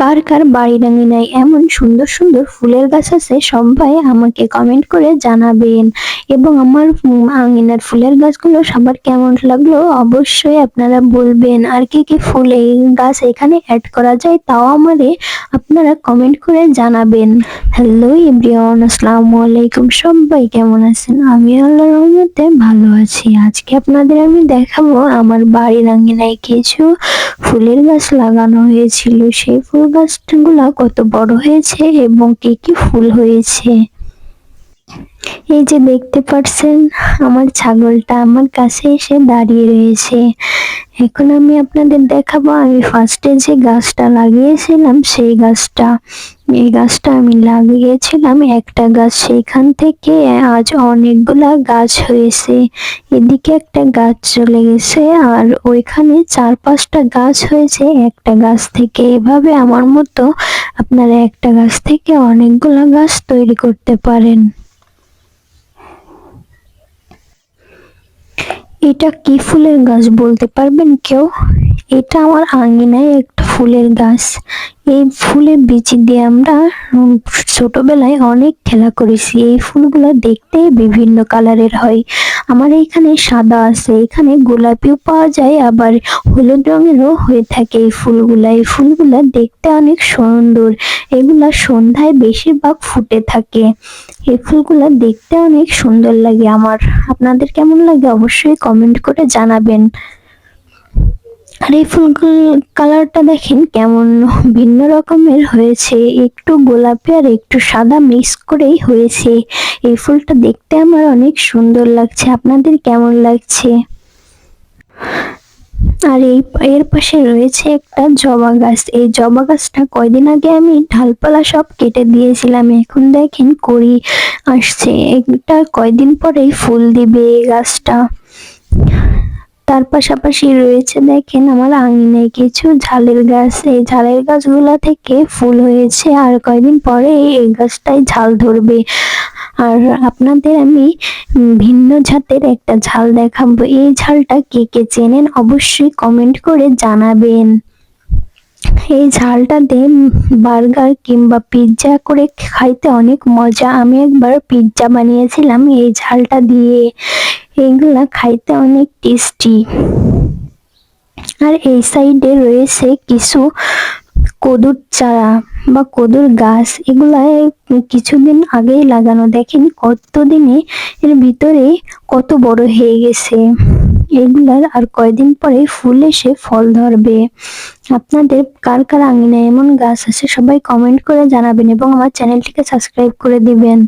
কার কার বাড়ির আঙিনায় এমন সুন্দর সুন্দর ফুলের গাছ আছে সবাই আমাকে কমেন্ট করে জানাবেন। এবং আমার আঙিনার ফুলের গাছগুলো সবার কেমন লাগল অবশ্যই আপনারা বলবেন। আর কি কি ফুল এই গাছ এখানে অ্যাড করা যায় তাও আমারে আপনারা কমেন্ট করে জানাবেন। হ্যালো এভরিওয়ান আসসালামু আলাইকুম, সবাই কেমন আছেন? আমি আল্লাহর রহমতে ভালো আছি। আজকে আপনাদের আমি দেখাবো আমার বাড়ির আঙিনায় কিছু ফুলের গাছ লাগানো হয়েছিল। সেই ফুল গাছগুলা কত বড় হয়েছে এবং কি কি ফুল হয়েছে। এই যে দেখতে পাচ্ছেন আমার ছাগলটা আমার কাছে এসে দাঁড়িয়ে রয়েছে। এখন আমি আপনাদের দেখাবো, আমি ফার্স্টে যে গাছটা লাগিয়েছিলাম, সেই গাছটা। এই গাছটা আমি লাগিয়েছিলাম একটা গাছ সেখান থেকে, আজ অনেকগুলা গাছ হয়েছে। এদিকে একটা গাছ চলে গেছে, আর ওইখানে চার পাঁচটা গাছ হয়েছে একটা গাছ থেকে। এভাবে আমার মতো আপনারা একটা গাছ থেকে অনেকগুলা গাছ তৈরি করতে পারেন। এটা কি ফুলের গাছ বলতে পারবেন কেউ? এটা আমার আঙ্গিনায় একটা ফুলের গাছ। এই ফুলের বিচি দিয়ে আমরা ছোটবেলায় অনেক খেলা করেছি। এই ফুলগুলো দেখতে বিভিন্ন কালারের হয়। আমার এখানে সাদা আছে, এখানে গোলাপিও পাওয়া যায়, আবার হলুদ রঙেরও হয়ে থাকে এই ফুলগুলা। এই ফুলগুলা দেখতে অনেক সুন্দর। এগুলা সন্ধ্যায় বেশিরভাগ ফুটে থাকে। এই ফুলগুলা দেখতে অনেক সুন্দর লাগে আমার। আপনাদের কেমন লাগে অবশ্যই কমেন্ট করে জানাবেন। আর এই ফুলগুলো কালারটা দেখেন কেমন ভিন্ন রকমের হয়েছে। একটু গোলাপি আর একটু সাদা মিক্স করেই হয়েছে। এই ফুলটা দেখতে আমার অনেক সুন্দর লাগছে। আপনাদের কেমন লাগছে? আর এই এর পাশে রয়েছে একটা জবা গাছ। এই জবা গাছটা কয়দিন আগে আমি ঢালপালা সব কেটে দিয়েছিলাম। এখন দেখেন করি আসছে। এটা কয়দিন পরেই ফুল দিবে এই গাছটা। তার পাশাপাশি রয়েছে, দেখেন আমার আঙিনায় কিছু ঝালের গাছ। এই ঝালের গাছগুলা থেকে ফুল হয়েছে আর কয়দিন পরে এই গাছটাই ঝাল ধরবে। আর আপনাদের আমি ভিন্ন জাতের একটা ঝাল দেখাবো। এই ঝালটা কে কে চেনেন অবশ্যই কমেন্ট করে জানাবেন। এই ঝালটা দিয়ে বার্গার কিংবা পিৎজা করে খাইতে অনেক মজা। আমি একবার পিৎজা বানিয়েছিলাম এই ঝালটা দিয়ে। এইগুলা খাইতে অনেক টেস্টি আর এই সাইডে রয়েছে কিছু কদুর চারা বা কদুর গাছ। এগুলা কিছুদিন আগেই লাগানো। দেখেন কতদিনে এর ভিতরে কত বড় হয়ে গেছে। এগুলার আর কয়দিন পরে ফুল এসে ফল ধরবে। আপনাদের কার কার আঙিনায় এমন গাছ আছে সবাই কমেন্ট করে জানাবেন এবং আমার চ্যানেলটিকে সাবস্ক্রাইব করে দিবেন।